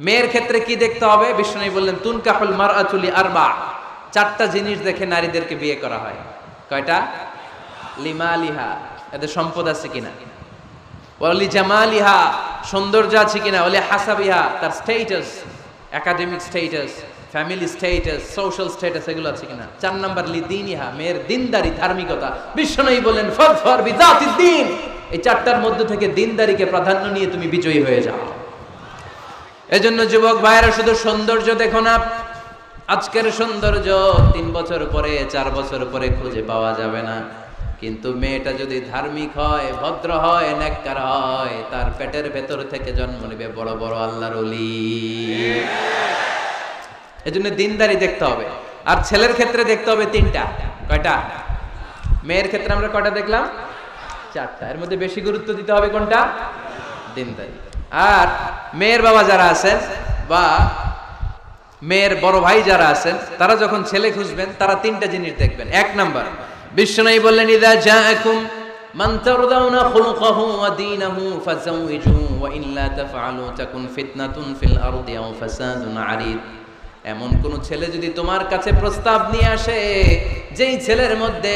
মেয়ের ক্ষেত্রে কি দেখতে হবে? বিষ্ণু বললেন, তুন কাহুল মার আচুলি আরবা। চারটা জিনিস দেখে নারীদেরকে বিয়ে করা হয়। কয়টা? লিমা লিহা এদের সম্পদ আছে কিনা? ওলি জামালিহা। সৌন্দর্য আছে কিনা? ওলি হাসাবিহা। তার status academic status family status social status এগুলো আছে কিনা? চার নাম্বার, লি দিনিহা। মেয়ের দিনদারি, ধার্মিকতা। বিষ্ণুই বলেন ফজফর বিজাতি দিন। এই চারটার মধ্যে থেকে দিনদারিকে প্রাধান্য নিয়ে তুমি বিজয়ী হয়ে যাও। এজন্য যুবক ভাইয়েরা, শুধু সৌন্দর্য দেখো না, আজকের সৌন্দর্য তিন বছর পরে, চার বছর পরে খুঁজে পাওয়া যাবে না। কিন্তু মেয়েটা যদি ধার্মিক হয়, ভদ্র হয় নেককার হয়, তার পেটের ভেতর থেকে জন্ম নেবে বড় বড় আল্লাহর অলি এজন্য দিনদারি দেখতে হবে। আর ছেলের ক্ষেত্রে দেখতে হবে তিনটা। কয়টা? মেয়ের ক্ষেত্রে আমরা কয়টা দেখলাম? চারটা। এর মধ্যে বেশি গুরুত্ব দিতে হবে কোনটা? দিনদারি। আর মেয়ের বাবা যারা আছেন বা মেয়ের বড় ভাই যারা আছেন, তারা যখন ছেলে খুঁজবেন, তারা তিনটা জিনিস দেখবেন। এক নাম্বার বিশ্বনাই বললেন, ইদা খুলুকাহু ওয়া দীনাহু ফাযাওইজু ওয়া ইল্লা তাফআলু, তাকুন ফিতনাতুন ফিল আরদি আও ফাসাদুন এমন কোন ছেলে যদি তোমার কাছে প্রস্তাব নিয়ে আসে, যেই ছেলের মধ্যে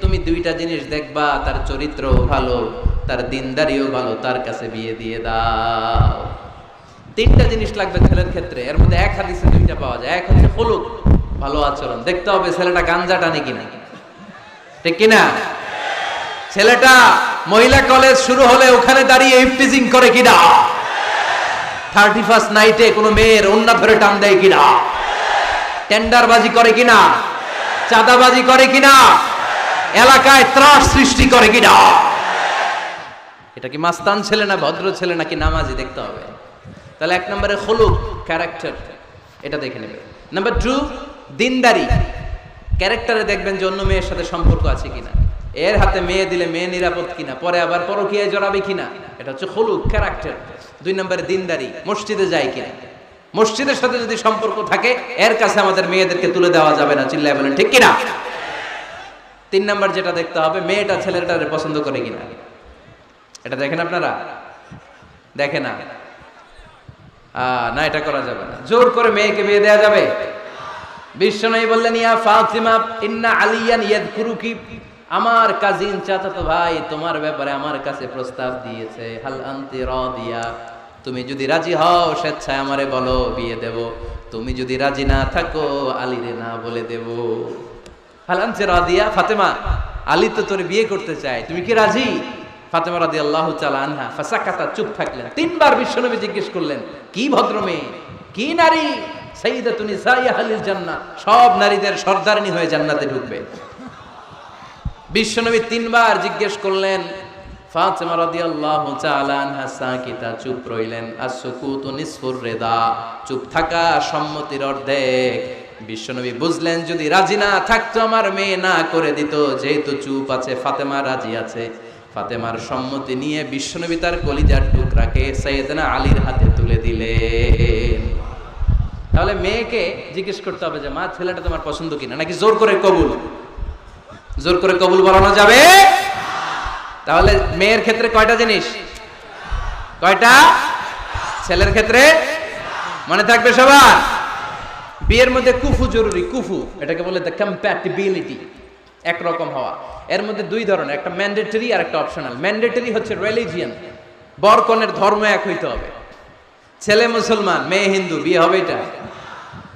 তুমি দুইটা জিনিস দেখবা, তার চরিত্র ভালো তার দিনদারিও ভালো, তার কাছে বিয়ে দিয়ে দাও। তিনটা জিনিস লাগবে ছেলের ক্ষেত্রে। এর মধ্যে এক হাদিসে দুইটা পাওয়া যায়। এক হচ্ছে হলুক ভালো আচরণ। দেখতে হবে ছেলেটা গাঞ্জা টানে কিনা। ঠিক কিনা? ছেলেটা মহিলা কলেজ শুরু হলে ওখানে দাঁড়িয়ে ইফটিজিং করে কিনা? থার্টি ফার্স্ট নাইটে কোনো মেয়ের অন্য ধরে টান দেয় কিনা? টেন্ডারবাজি করে কিনা? চাঁদাবাজি করে কিনা? এলাকায় ত্রাস সৃষ্টি করে কিনা? এটা কি মাস্তান ছেলে না ভদ্র ছেলে নাকি নামাজি দেখতে হবে? তাহলে এক নম্বরে হলুক ক্যারেক্টার এটা দেখে নেবে। নাম্বার টু দিনদারি। ক্যারেক্টারে দেখবেন যে অন্য মেয়ের সাথে সম্পর্ক আছে কিনা। এর হাতে মেয়ে দিলে মেয়ে নিরাপদ কিনা, পরে আবার পরকীয়ায় জড়াবে কিনা, এটা হচ্ছে হলুক ক্যারেক্টার দুই নম্বরে দিনদারি, মসজিদে যায় কিনা। মসজিদের সাথে যদি সম্পর্ক থাকে, এর কাছে আমাদের মেয়েদেরকে তুলে দেওয়া যাবে না, চিল্লায় বলেন, ঠিক কিনা? তিন নাম্বার যেটা দেখতে হবে, মেয়েটা ছেলেটারে পছন্দ করে কিনা। এটা দেখেন আপনারা? দেখে না। না, এটা করা যাবে না। জোর করে মেয়েকে বিয়ে যাবে? বললেন, ইয়া ফাতিমা, ইন্না আলিয়ান আমার কাজিন চাচাতো ভাই তোমার ব্যাপারে আমার কাছে প্রস্তাব দিয়েছে। হাল তুমি যদি রাজি হও, স্বেচ্ছায় আমারে বলো, বিয়ে দেব। তুমি যদি রাজি না থাকো, আলীরে না বলে দেব। হাল আনতি রাদিয়া, ফাতেমা, আলী তো তোর বিয়ে করতে চায়। তুমি কি রাজি? ফাতেমা রাদি আল্লাহ আনহা, ফাসাকাতা, চুপ থাকলেন। তিনবার বিশ্বনবী জিজ্ঞেস করলেন, কি ভদ্র মেয়ে কি নারী? সাইয়্যিদাতুন নিসাইয়া আহলিল জান্নাহ। সব নারীদের সর্দারনি হয়ে জান্নাতে ঢুকবে। বিশ্বনবী তিনবার জিজ্ঞেস করলেন, ফাতেমা রাদিয়াল্লাহু তাআলা আনহা সাকিতা, চুপ রইলেন? আসকুতু নিসফুর রেদা। চুপ থাকা সম্মতির অর্ধেক। বিশ্বনবী বুঝলেন, যদি রাজি না থাকতো, আমার মেয়ে না করে দিত। যেহেতু চুপ আছে, ফাতেমা রাজি আছে। ফাতেমার সম্মতি নিয়ে বিশ্বনবী তার কলিজার টুকরাকে সৈয়দনা আলীর হাতে তুলে দিলেন। তাহলে মেয়েকে জিজ্ঞেস করতে হবে যে, মা, ছেলেটা তোমার পছন্দ কিনা? নাকি জোর করে কবুল? জোর করে কবুল বলানো যাবে? তাহলে মেয়ের ক্ষেত্রে কয়টা জিনিস? কয়টা? ছেলের ক্ষেত্রে? মনে থাকবে সবার? বিয়ের মধ্যে কুফু জরুরি, কুফু। এটাকে বলে দ্য কম্প্যাটিবিলিটি একরকম হওয়া। এর মধ্যে দুই ধরনের, একটা ম্যান্ডেটরি আর একটা অপশনাল ম্যান্ডেটরি হচ্ছে রিলিজিয়ান বরকনের ধর্ম এক হইতে হবে। ছেলে মুসলমান, মেয়ে হিন্দু, বিয়ে হবে এটা?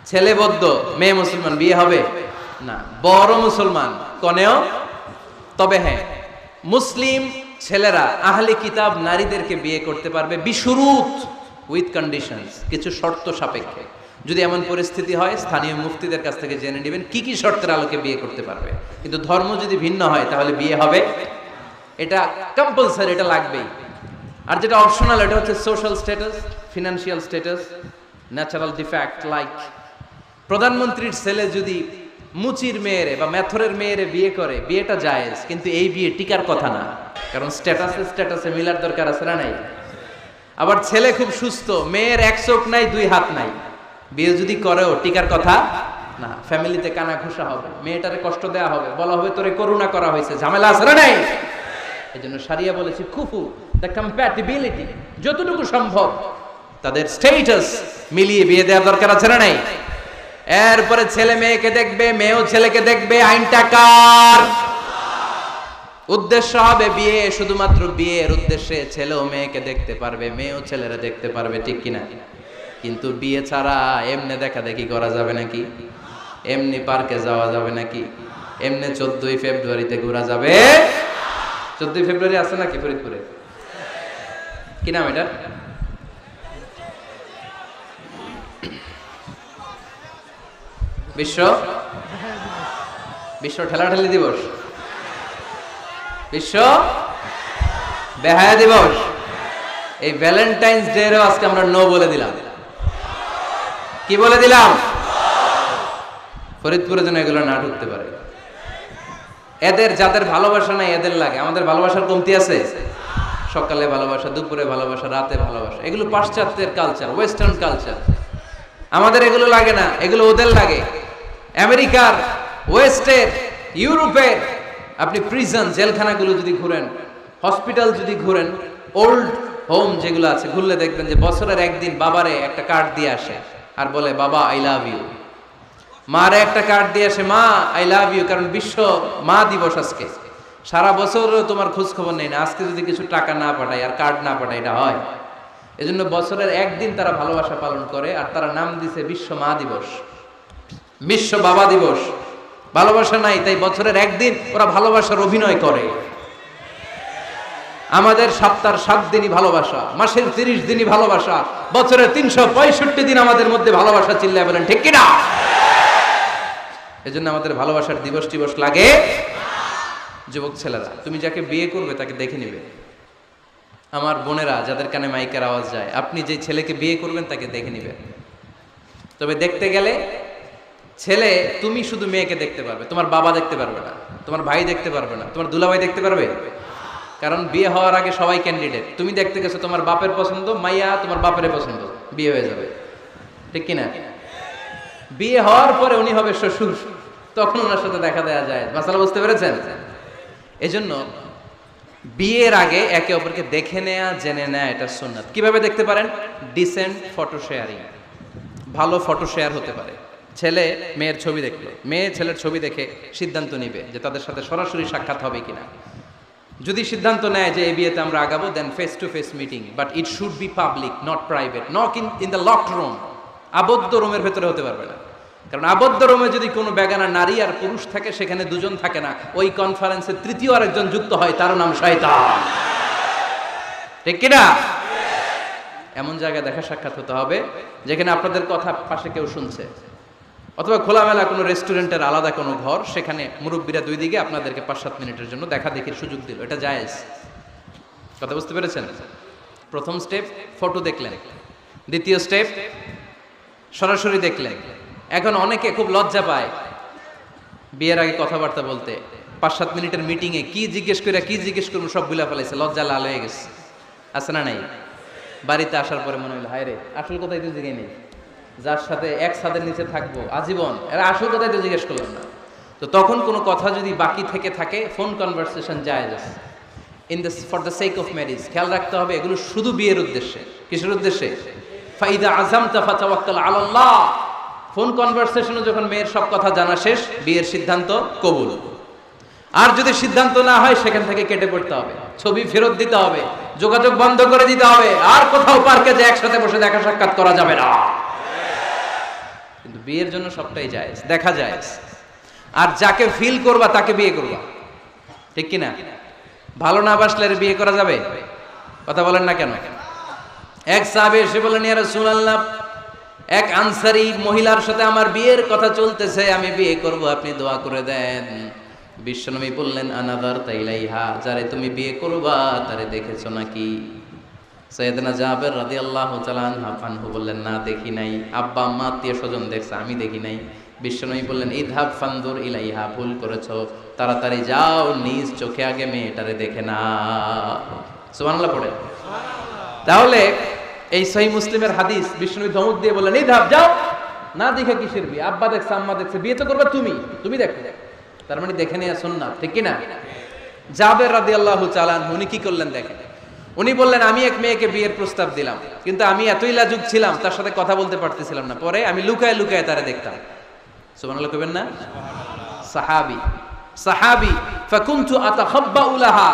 ছেলে বৌদ্ধ, মেয়ে মুসলমান, বিয়ে হবে? না। বড় মুসলমান, কনেও? তবে হ্যাঁ মুসলিম ছেলেরা, আহলে কিতাব নারীদেরকে বিয়ে করতে পারবে বিশুরুত উইথ কন্ডিশনস কিছু শর্ত সাপেক্ষে। যদি এমন পরিস্থিতি হয়, স্থানীয় মুফতিদের কাছ থেকে জেনে নেবেন কি কি শর্তের আলোকে বিয়ে করতে পারবে। কিন্তু ধর্ম যদি ভিন্ন হয়, তাহলে বিয়ে হবে এটা কম্পালসারি এটা লাগবেই। আর যেটা অপশনাল এটা হচ্ছে social status financial status natural de facto like প্রধানমন্ত্রীর ছেলে যদি মুচির মেয়েরে বা মেথরের মেয়েরে বিয়ে করে, বিয়েটা জায়েজ, কিন্তু এই বিয়ে টিকার কথা না। কারণ স্ট্যাটাসে স্ট্যাটাসে মিলার দরকার আছে না নাই? আবার ছেলে খুব সুস্থ, মেয়ের এক চোখ নাই, দুই হাত নাই। বিয়ে যদি করেও, টিকার কথা? না, ফ্যামিলিতে কানা ঘুষা হবে। মেয়েটারে কষ্ট দেওয়া হবে। বলা হবে, তোরে করুণা করা হয়েছে। ঝামেলা আছে না নাই? এই জন্য সারিয়া বলেছি, খুফু দ্য কম্প্যাটিবিলিটি যতটুকু সম্ভব, তাদের স্টেটাস মিলিয়ে বিয়ে দেওয়ার দরকার আছে না নাই? এরপরে ছেলে মেয়েকে দেখবে, মেয়েও ছেলেকে দেখবে আইনটা কার উদ্দেশ্য হবে বিয়ে, শুধুমাত্র বিয়ের উদ্দেশ্যে ছেলে ও মেয়েকে দেখতে পারবে, মেয়েও ছেলেরা দেখতে পারবে, ঠিক কিনা? কিন্তু বিয়ে ছাড়া এমনি দেখা দেখি করা যাবে নাকি? এমনি পার্কে যাওয়া যাবে নাকি? এমনি চোদ্দই ফেব্রুয়ারিতে ঘোরা যাবে? চোদ্দই ফেব্রুয়ারি আছে নাকি ফরিদপুরে? কি নাম এটা? বিশ্ব? বিশ্ব ঠেলাঠেলি দিবস। বিশ্ব? বেহায়া দিবস। এই ভ্যালেন্টাইন্স ডে আজকে আমরা নো বলে দিলাম। কি বলে দিলাম? ফরিদপুরে যেন এগুলো না ঢুকতে পারে। এদের যাদের ভালোবাসা নাই, এদের লাগে। আমাদের ভালোবাসার কমতি আছে? সকালে ভালোবাসা, দুপুরে ভালোবাসা, রাতে ভালোবাসা। এগুলো পাশ্চাত্যের কালচার ওয়েস্টার্ন কালচার আমাদের এগুলো লাগে না, এগুলো ওদের লাগে। আমেরিকার, ওয়েস্টের, ইউরোপের, আপনি প্রিজন জেলখানাগুলো যদি ঘুরেন হসপিটাল যদি ঘুরেন ওল্ড হোম যেগুলো আছে, ঘুরলে দেখবেন যে বছরের একদিন বাবারে একটা কার্ড দিয়ে আসে। আর বলে, বাবা আই লাভ ইউ মারে একটা কার্ড দিয়ে আসে, মা আই লাভ ইউ কারণ বিশ্ব মা দিবস আজকে। সারা বছর তোমার খোঁজ খবর নেই না। আজকে যদি কিছু টাকা না পাঠায় আর কার্ড না পাঠায়, এটা হয়। এজন্য বছরের একদিন তারা ভালোবাসা পালন করে আর তারা নাম দিছে বিশ্ব মা দিবস। বিশ্ব বাবা দিবস। ভালোবাসা নাই, তাই বছরের একদিন ওরা ভালোবাসার অভিনয় করে। আমাদের সপ্তাহ সাত দিনই ভালোবাসা, মাসের তিরিশ দিনই ভালোবাসা বছরের তিনশো পঁয়ষট্টি দিন আমাদের মধ্যে ভালোবাসা চিল্লায় বলেন, ঠিক কিনা? এজন্য আমাদের ভালোবাসার দিবস টিবস লাগে? যুবক ছেলেরা, তুমি যাকে বিয়ে করবে তাকে দেখে নিবে। আমার বোনেরা, যাদের কানে মাইকের আওয়াজ যায়, আপনি যে ছেলেকে বিয়ে করবেন তাকে দেখে নিবে। তবে দেখতে গেলে ছেলে, তুমি শুধু মেয়েকে দেখতে পারবে, তোমার বাবা দেখতে পারবে না, তোমার ভাই দেখতে পারবে না, তোমার দুলাভাই দেখতে পারবে? কারণ বিয়ে হওয়ার আগে সবাই ক্যান্ডিডেট তুমি দেখতে গেছো তোমার বাপের পছন্দ, মাইয়া তোমার বাপের পছন্দ। বিয়ে হয়ে যাবে। ঠিক কিনা? বিয়ে হওয়ার পরে উনি হবে শ্বশুর। তখন ওনার সাথে দেখা দেওয়া যায়। মাসালা বুঝতে পেরেছেন? এজন্য বিয়ের আগে একে অপরকে দেখে নেয়া, জেনে নেয়া, এটা সুন্নাত। কীভাবে দেখতে পারেন? ডিসেন্ট ফটো শেয়ারিং ভালো ফটো শেয়ার হতে পারে। ছেলে মেয়ের ছবি দেখল। মেয়ে ছেলের ছবি দেখে সিদ্ধান্ত নিবে যে তাদের সাথে সরাসরি সাক্ষাৎ হবে কিনা। যদি সিদ্ধান্ত নেয় যে এই বিয়েতে আমরা আগাবো then face to face meeting but it should be public not private not in in the locked room আবদ্ধ রুমের ভেতরে হতে পারবে না। কারণ আবদ্ধ রুমে যদি কোনো বেগানা নারী আর পুরুষ থাকে, সেখানে দুজন থাকে না। ওই কনফারেন্সে তৃতীয় আরেকজন যুক্ত হয়, তার নাম শয়তান। ঠিক কিনা? এমন জায়গায় দেখা সাক্ষাৎ হতে হবে, যেখানে আপনাদের কথা পাশে কেউ শুনছে। অথবা খোলামেলা কোনো রেস্টুরেন্টের আলাদা কোনো ঘর, সেখানে মুরব্বীরা দুই দিকে আপনাদেরকে পাঁচ সাত মিনিটের জন্য দেখা দেখির সুযোগ দিল। এটা জায়েজ। কথা বুঝতে পেরেছেন? প্রথম স্টেপ, ফটো দেখলেন। দ্বিতীয় স্টেপ, সরাসরি দেখলেন। এখন অনেকে খুব লজ্জা পায় বিয়ের আগে কথাবার্তা বলতে। পাঁচ সাত মিনিটের মিটিংয়ে কি জিজ্ঞেস করে, কি জিজ্ঞেস করব, সবগুলা ফেলাইছে। লজ্জা লাল হয়ে গেছে। আছে না নাই? বাড়িতে আসার পরে মনে হলো হায় রে, আসল কথাই তো জিজ্ঞেস নেই। যার সাথে এক ছাদের নিচে থাকব, আজীবন। এরা আসল কথাই তো জিজ্ঞেস করলাম না। তো তখন কোনো কথা যদি বাকি থেকে থাকে ফোন কনভারসেশন যায় in the for the sake of marriage খেয়াল রাখতে হবে, এগুলো শুধু বিয়ের উদ্দেশ্যে। কিসের উদ্দেশ্যে? ফাইদা আজম তাফা তাওয়াক্কাল আলাল্লাহ ফোন কনভারসেশনে যখন মেয়ের সব কথা জানা শেষ, বিয়ের সিদ্ধান্ত কবুল। আর যদি সিদ্ধান্ত না হয়, সেখান থেকে কেটে পড়তে হবে। ছবি ফেরত দিতে হবে, যোগাযোগ বন্ধ করে দিতে হবে। আর কোথাও পার্কে যে একসাথে বসে দেখা সাক্ষাৎ করা যাবে না। বিয়ের জন্য সবটাই যায় দেখা যায় আর যাকে ফিল করবা, তাকে বিয়ে করবা। ঠিক কি না ভালো না বাসলে বিয়ে করা যাবে? কথা বলেন না কেন? এক সাহাবে এসে বলেন ইয়া রাসূলুল্লাহ, এক আনসারি মহিলার সাথে আমার বিয়ের কথা চলতেছে, আমি বিয়ে করব, আপনি দোয়া করে দেন। বিশ্বনবী বললেন আনাদার তাইলাইহা যারে তুমি বিয়ে করবা, তারে দেখেছ নাকি? সৈয়দনা জাবের রাদিয়াল্লাহু তাআলা আনহু বললেন, না, দেখি নাই। আব্বা, আম্মা, আত্মীয় স্বজন দেখছে, আমি দেখি নাই। বিশ্বনবী বললেন, ইদহাব ফান্দুর ইলাইহা, ভুল করেছ। তাড়াতাড়ি যাও, নিজ চোখে আগে মেয়েটারে দেখে না সুবহানাল্লাহ পড়ে। তাহলে এই সহি মুসলিমের হাদিস বিষ্ণু ধমক দিয়ে বললেন এই ধাপ যাও। না দেখে কিসের বিয়ে? আব্বা দেখছে, আম্মা দেখছে, বিয়ে তো করবে তুমি। তুমি দেখো। তার মানে দেখে নিয়ে শোন না ঠিক কিনা? জাবের রাদি আল্লাহ চালান উনি কি করলেন দেখেন? উনি বললেন, আমি এক মেয়েকে বিয়ের প্রস্তাব দিলাম, কিন্তু আমি এতই লাজুক ছিলাম, তার সাথে কথা বলতে পারতেছিলাম না। পরে আমি লুকায় লুকায় তারা দেখতাম। সুবহানাল্লাহ কইবেন না? সাহাবি সাহাবি ফাকুনতু আতাখাব্বা উলাহা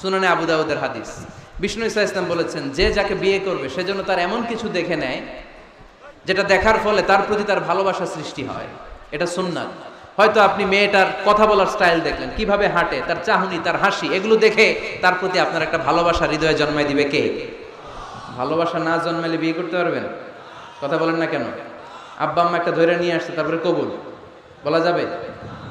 সুনানে আবু দাউদের হাদিস। বিষ্ণু ইসা ইসলাম বলেছেন, যে যাকে বিয়ে করবে সেজন্য তার এমন কিছু দেখে নেয়, যেটা দেখার ফলে তার প্রতি তার ভালোবাসা সৃষ্টি হয়। এটা সুন্নাত। হয়তো আপনি মেয়েটার কথা বলার স্টাইল দেখলেন। কীভাবে হাঁটে, তার চাহনি, তার হাসি, এগুলো দেখে তার প্রতি আপনার একটা ভালোবাসা হৃদয়ে জন্মাই দিবে কে? ভালোবাসা না জন্মালে বিয়ে করতে পারবেন? কথা বলেন না কেন? আব্বা, আম্মা একটা ধরে নিয়ে আসছে, তারপরে কবুল। বলা যাবে?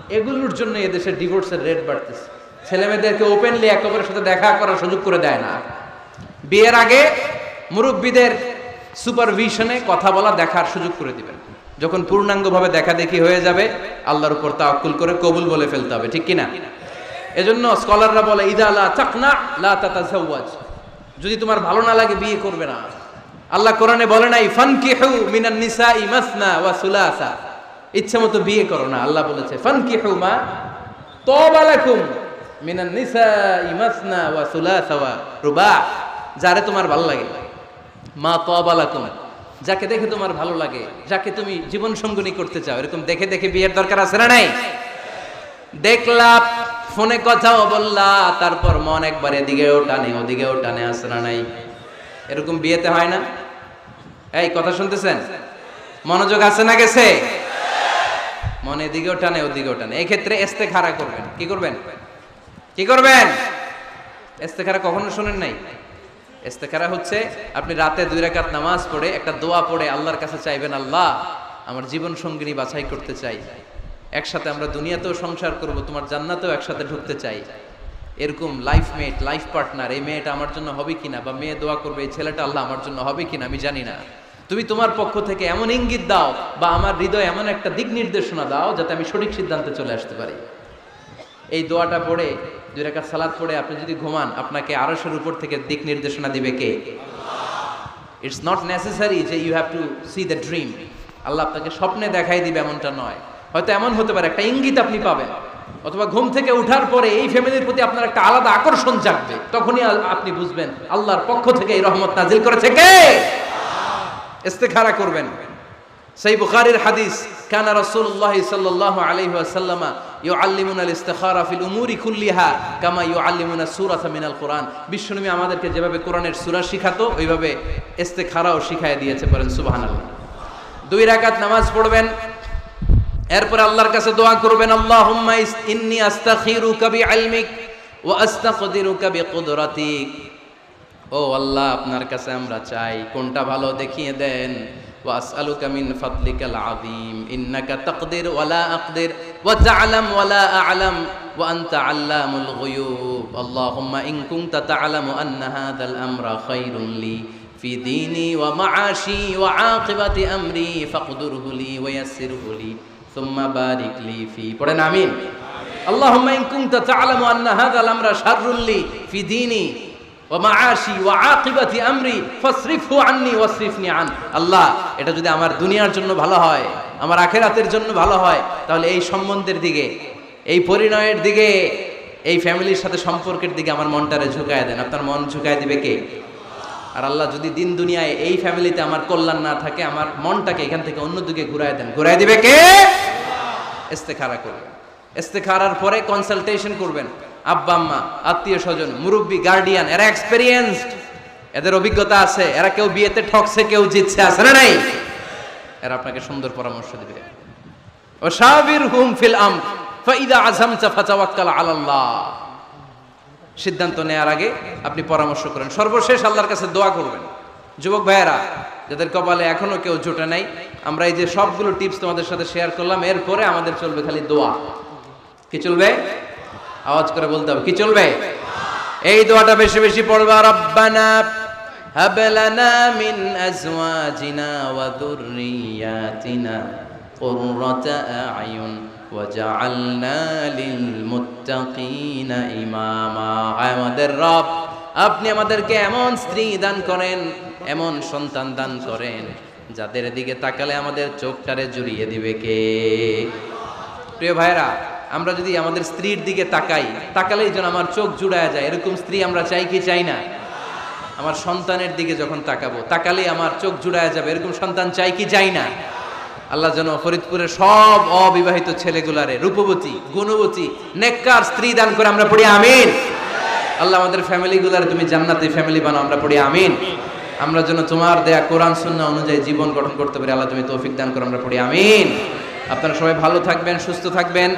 এগুলোর জন্য এদেশের ডিভোর্সের রেট বাড়তেছে। ছেলে মেয়েদেরকে ওপেনলি একে অপরের সাথে দেখা করার সুযোগ করে দেয় না। বিয়ের আগে মুরব্বীদের সুপারভিশনে কথা বলা দেখার সুযোগ করে দিবেন। যখন পূর্ণাঙ্গভাবে দেখা দেখি হয়ে যাবে, আল্লাহর উপর তাওয়াক্কুল করে কবুল বলে ফেলতে হবে, ঠিক কিনা? এজন্য স্কলাররা বলে, ইদা লা তাকনা, লা তাতাজাওয়াজ। যদি তোমার ভালো না লাগে, বিয়ে করবে না। আল্লাহ কোরআনে বলে নাই, ফানকিহু মিনান নিসাই মাসনা ওয়া সুলাসা। ইচ্ছে মতো বিয়ে করো না, আল্লাহ বলেছে, ফানকিহু মা তবা লাকুম মিনান নিসাই মাসনা ওয়া সুলাসা ওয়া রুবা। যারে তোমার ভালো লাগে। মা তবা লাকুম। যাকে দেখে তোমার ভালো লাগে, যাকে তুমি জীবন সঙ্গনী করতে চাও, এরকম দেখে দেখে বিয়ের দরকার আছে না নাই? দেখলা ফোনে কথাও বললা, তারপর মন একবার এদিকেও টানে, ওদিকেও টানে, আছে না নাই? এরকম বিয়েতে হয় না? এই, কথা শুনতেছেন? মনোযোগ আছে না গেছে? মনে এদিকেও টানে, ওদিকেও টানে। এই ক্ষেত্রে এস্তেখারা করবেন। কি করবেন? কি করবেন? এস্তেখারা কখনো শোনেন নাই? ইস্তেখারা হচ্ছে, আপনি রাতে দুই রাকাত নামাজ পড়ে একটা দোয়া পড়ে আল্লাহর কাছে চাইবেন, আল্লাহ, আমার জীবন সঙ্গিনী বাছাই করতে চাই। একসাথে আমরা দুনিয়াতেও সংসার করব, তোমার জান্নাতেও একসাথে ঢুকতে চাই। এরকম লাইফ মেট লাইফ পার্টনার এই মেয়েটা আমার জন্য হবে কিনা বা মেয়ে দোয়া করবে, এই ছেলেটা আল্লাহ আমার জন্য হবে কিনা, আমি জানি না। তুমি তোমার পক্ষ থেকে এমন ইঙ্গিত দাও বা আমার হৃদয় এমন একটা দিক নির্দেশনা দাও যাতে আমি সঠিক সিদ্ধান্তে চলে আসতে পারি। এই দোয়াটা পড়ে, দুই রেখা সালাদ পড়ে আপনি যদি ঘুমান, আপনাকে আরশের উপর থেকে দিক নির্দেশনা দিবে কে? ইটস নট নেসেসারি যে you have to see the dream Allah আপনাকে স্বপ্নে দেখাই দিবে এমনটা নয়। হয়তো এমন হতে পারে, একটা ইঙ্গিত আপনি পাবেন। অথবা ঘুম থেকে উঠার পরে এই ফ্যামিলির প্রতি আপনার একটা আলাদা আকর্ষণ জাগবে। তখনই আপনি বুঝবেন, আল্লাহর পক্ষ থেকে এই রহমত নাজিল করেছে কে? ইস্তেখারা করবেন। সেই বুখারীর হাদিস, কানা রাসূলুল্লাহ সাল্লাল্লাহু আলাইহি কামা কোরআন। আমাদেরকে যেভাবে কোরআনের সূরা শিখাতো, ওইভাবে শিখায় দিয়েছে দুই নামাজ পড়বেন, এরপর আল্লাহর কাছে দোয়া করবেন, আল্লাহুম্মা ইস- ইন্নী ওয়া আস্তাকদিরুকা বিকুদরাতিক। ও আল্লাহ, আপনার কাছে আমরা চাই, কোনটা ভালো দেখিয়ে দেন। وأسألك من فضلك العظيم إنك تقدر ولا أقدر وتعلم ولا أعلم وأنت علام الغيوب اللهم إن كنت تعلم أن هذا الأمر خير لي في ديني ومعاشي وعاقبة أمري فاقدره لي ويسره لي ثم بارك لي فيه قرن آمين اللهم إن كنت تعلم أن هذا الأمر شر لي في ديني আল্লাহ, এটা যদি আমার দুনিয়ার জন্য ভালো হয়, আমার জন্য ভালো হয়, তাহলে এই সম্বন্ধের দিকে, এই পরিণয়ের দিকে, এই ফ্যামিলির সাথে সম্পর্কের দিকে আমার মনটারে ঝুঁকায় দেন। আপনার মন ঝুঁকায় দিবে কে? আর আল্লাহ যদি দিন দুনিয়ায় এই ফ্যামিলিতে আমার কল্যাণ না থাকে, আমার মনটাকে এখান থেকে অন্যদিকে ঘুরায় দেন। ঘুরায় দিবে কে? ইস্তেখারা করবেন। ইস্তেখারার পরে কনসালটেশন করবেন। আব্বা, আম্মা, আত্মীয় স্বজন, মুরব্বী গার্ডিয়ান এরা এক্সপেরিয়েন্সড এদের অভিজ্ঞতা আছে, এরা কেউ বিয়েতে ঠকছে, কেউ জিতছে, আছে না নাই? এরা আপনাকে সুন্দর পরামর্শ দিবে। ও সাবির হুম ফিল আম ফাইদা আজহামতা ফাতাওয়াক্কাল আলাল্লাহ। সিদ্ধান্ত নেওয়ার আগে আপনি পরামর্শ করেন। সর্বশেষ আল্লাহর কাছে দোয়া করবেন। যুবক ভাইয়েরা, যাদের কপালে এখনও কেউ জোটে নাই, আমরা এই যে সবগুলো টিপস তোমাদের সাথে শেয়ার করলাম, এরপরে আমাদের চলবে খালি দোয়া। কি চলবে? আওয়াজ করে বলতে হবে। কি চলবে? এই দোয়াটা বেশি বেশি পড়বা। রব্বানা আজওয়াজিনা ওয়া যুররিয়াতিনা কুররাতা আয়ুন ওয়াজআলনা লিল মুত্তাকিনা ইমামা। আয় আমাদের রব, আপনি আমাদেরকে এমন স্ত্রী দান করেন, এমন সন্তান দান করেন, যাদের দিকে তাকালে আমাদের চোখটারে জুড়িয়ে দিবে কে? প্রিয় ভাইরা আমরা যদি আমাদের স্ত্রীর দিকে তাকাই, তাকালেই যেন আমার চোখ জুড়ায় যায়। এরকম স্ত্রী আমরা চাই কি চাই না? আমার সন্তানের দিকে যখন তাকাবো তাকালে আমার চোখ জুড়ায় যাবে। এরকম সন্তান চাই কি চাই না? আল্লাহ যেন ফরিদপুরের সব অবিবাহিত ছেলেগুলারে রূপবতী, গুণবতী, নেককার স্ত্রী দান করে আমরা পড়ি, আমিন। আল্লাহ আমাদের ফ্যামিলিগুলার, তুমি জান্নাতি ফ্যামিলি বানাও, আমরা পড়ি, আমিন। আমরা যেন তোমার দেয়া কোরআন, সুন্নাহ অনুযায়ী জীবন গঠন করতে পারি, আল্লাহ তুমি তৌফিক দান করে, আমরা পড়ি, আমিন। আপনারা সবাই ভালো থাকবেন, সুস্থ থাকবেন।